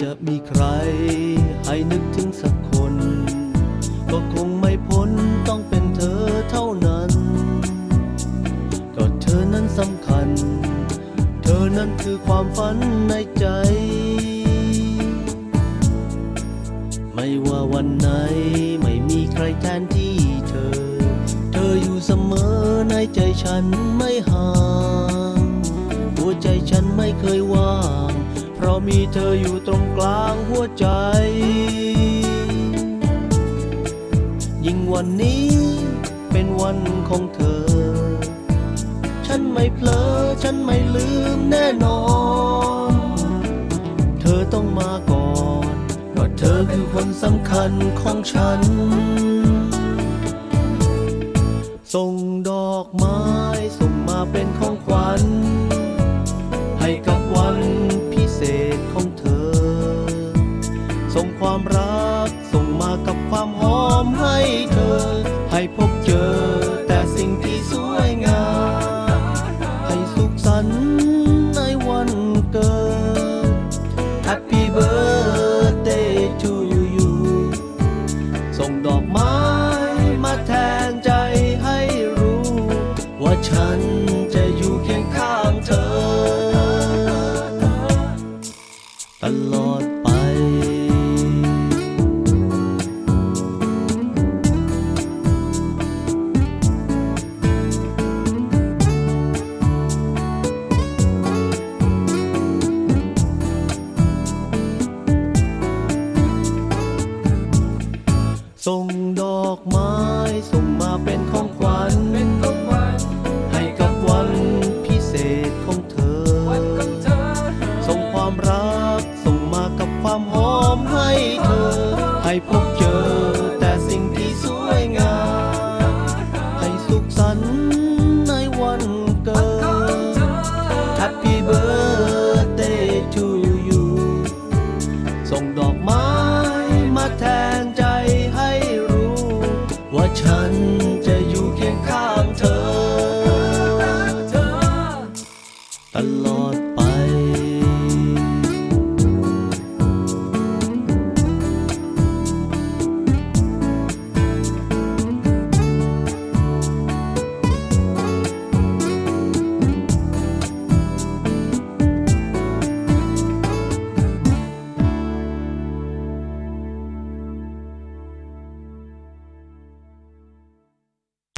จะมีใคร ให้นึกถึงสักคน ก็คงไม่พ้นต้องเป็นเธอเท่านั้นก็เธอนั้นสำคัญ เธอนั้นคือความฝันในใจ ไม่ว่าวันไหนไม่มีใครแทนที่เธอ เธออยู่เสมอในใจฉันไม่ห่าง หัวใจฉันไม่เคยว่าง เพราะมีเธออยู่ตรงกลางหัวใจ ยิ่งวันนี้เป็นวันของเธอ ฉันไม่เผลอ ฉันไม่ลืมแน่นอน เธอต้องมาก่อนเพราะเธอคือคนสำคัญของฉัน ส่งดอกไม้ส่งมาเป็นของขวัญ ให้พบเจอแต่สิ่งที่สวยงาม ให้สุขสันต์ในวันเกิด Happy birthday to you ส่งดอกไม้มาแทนใจให้รู้ ว่าฉันจะอยู่เคียงข้างเธอ ตลอด ส่งดอกไม้ส่งมาเป็นของขวัญให้กับวันพิเศษของเธอ ส่งความรักส่งมากับความหอมให้เธอ ให้พบ